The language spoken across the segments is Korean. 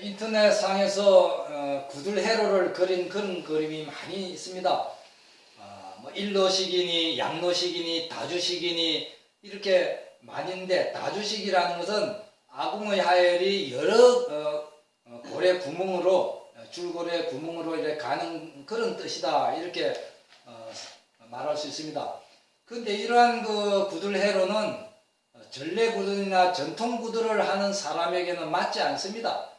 인터넷상에서 어, 구들회로를 그린 그런 그림이 많이 있습니다. 어, 뭐 일로식이니 양로식이니 다주식이니 이렇게 있는데 다주식이라는 것은 아궁의 하열이 여러 어, 어, 고래 구멍으로 어, 줄고래 구멍으로 이렇게 가는 그런 뜻이다 이렇게 어, 말할 수 있습니다. 근데 이러한 그 구들회로는 어, 전래 구들이나 전통 구들을 하는 사람에게는 맞지 않습니다.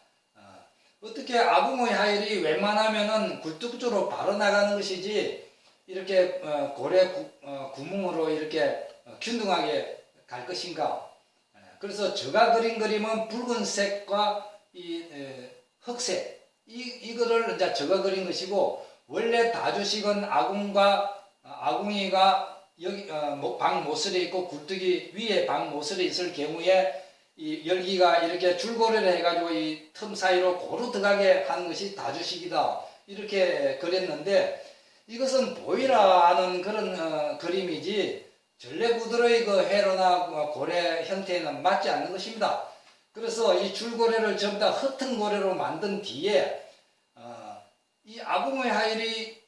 어, 어떻게 아궁의 하열이 웬만하면은 굴뚝으로 바로 나가는 것이지 이렇게 어, 고래 구, 어, 구멍으로 이렇게 어, 균등하게 갈 것인가? 에, 그래서 제가 그린 그림은 붉은색과 이 에, 흑색 이 이거를 이제 제가 그린 것이고 원래 다주식은 아궁과 어, 아궁이가 여기 방 모서리에 있고 굴뚝이 위에 방 모서리에 있을 경우에 이 열기가 이렇게 줄고리를 해가지고 이 틈 사이로 고루 들어가게 하는 것이 다주식이다 이렇게 그렸는데 이것은 보이라는 그런 어, 그림이지 전래구들의 그 회로나 그 고래 형태에는 맞지 않는 것입니다. 그래서 이 줄고래를 전부 다 흩은 고래로 만든 뒤에 어, 이 아궁의 하일이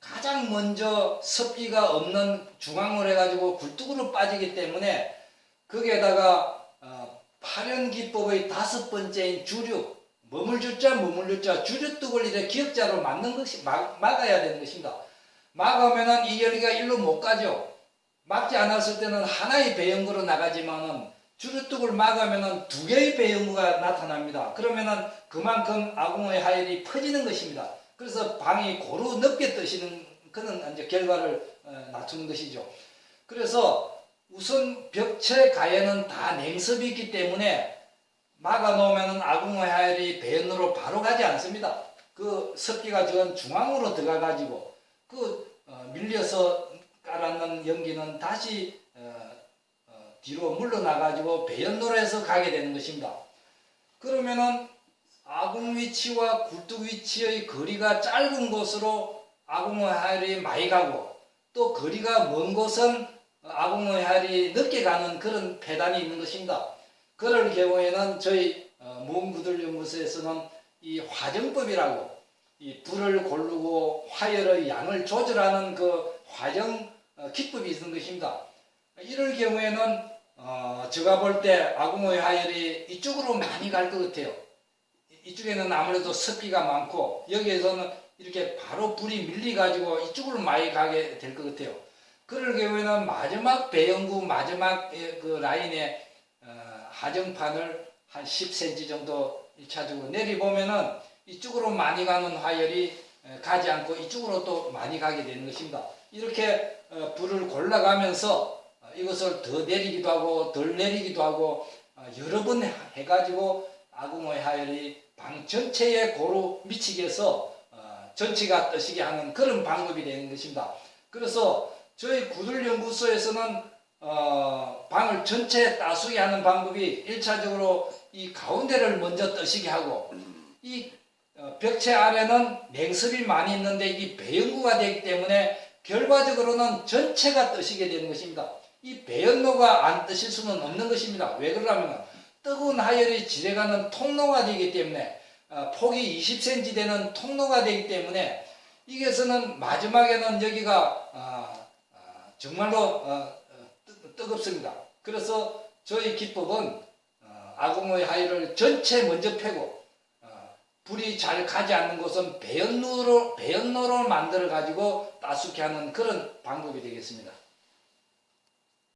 가장 먼저 습기가 없는 중앙으로 해가지고 굴뚝으로 빠지기 때문에 거기에다가 어, 파련기법의 다섯 번째인 주류 머물 주자 머물 주자 주류뚝을 이제 기역자로 맞는 것이 막, 막아야 되는 것입니다. 막으면은 이 열기가 일로 못 가죠. 막지 않았을 때는 하나의 배영구로 나가지만은 주류뚝을 막으면은 두 개의 배영구가 나타납니다. 그러면은 그만큼 아궁의 하열이 퍼지는 것입니다. 그래서 방이 고루 넓게 뜨시는 그런 이제 결과를 어, 낮추는 것이죠. 그래서 우선 벽체 가에는 다 냉섭이 있기 때문에 막아 놓으면은 아궁의 하열이 배연으로 바로 가지 않습니다. 그 습기가 전 중앙으로 들어가 가지고 그 어, 밀려서 깔았는 연기는 다시 어, 어, 뒤로 물러나가지고 배연로로 해서 가게 되는 것입니다. 그러면은 아궁 위치와 굴뚝 위치의 거리가 짧은 곳으로 아궁의 하열이 많이 가고 또 거리가 먼 곳은 아궁의 하열이 늦게 가는 그런 폐단이 있는 것입니다. 그럴 경우에는 저희 어, 무음구들 연구소에서는 이 화정법이라고 이 불을 고르고 화열의 양을 조절하는 그 화정 어, 기법이 있는 것입니다. 이럴 경우에는 어, 제가 볼 때 아궁의 화열이 이쪽으로 많이 갈 것 같아요. 이- 이쪽에는 아무래도 습기가 많고 여기에서는 이렇게 바로 불이 밀리 가지고 이쪽으로 많이 가게 될 것 같아요. 그럴 경우에는 마지막 배영구 마지막 에, 그 라인에 어, 하정판을 한 10cm 정도 1차적으로 내리보면은 이쪽으로 많이 가는 화열이 에, 가지 않고 이쪽으로 또 많이 가게 되는 것입니다. 이렇게 어, 불을 골라가면서 어, 이것을 더 내리기도 하고 덜 내리기도 하고 어, 여러 번 해- 해가지고 아궁의 하열이 방 전체에 고루 미치게 해서 어, 전체가 뜨시게 하는 그런 방법이 되는 것입니다. 그래서 저희 구들연구소에서는 어, 방을 전체 따수게 하는 방법이 1차적으로 이 가운데를 먼저 뜨시게 하고 이 어, 벽체 아래는 냉습이 많이 있는데 이 배연구가 되기 때문에 결과적으로는 전체가 뜨시게 되는 것입니다. 이 배연로가 안 뜨실 수는 없는 것입니다. 왜 그러냐면 뜨거운 하열이 지나가는 통로가 되기 때문에 어, 폭이 20cm 되는 통로가 되기 때문에 이게서는 마지막에는 여기가 아, 아, 정말로 어, 어, 뜨, 뜨겁습니다. 그래서 저희 기법은 어, 아궁의 하열을 전체 먼저 패고 어, 불이 잘 가지 않는 곳은 배연로로 배연로로 만들어 가지고 따숩게 하는 그런 방법이 되겠습니다.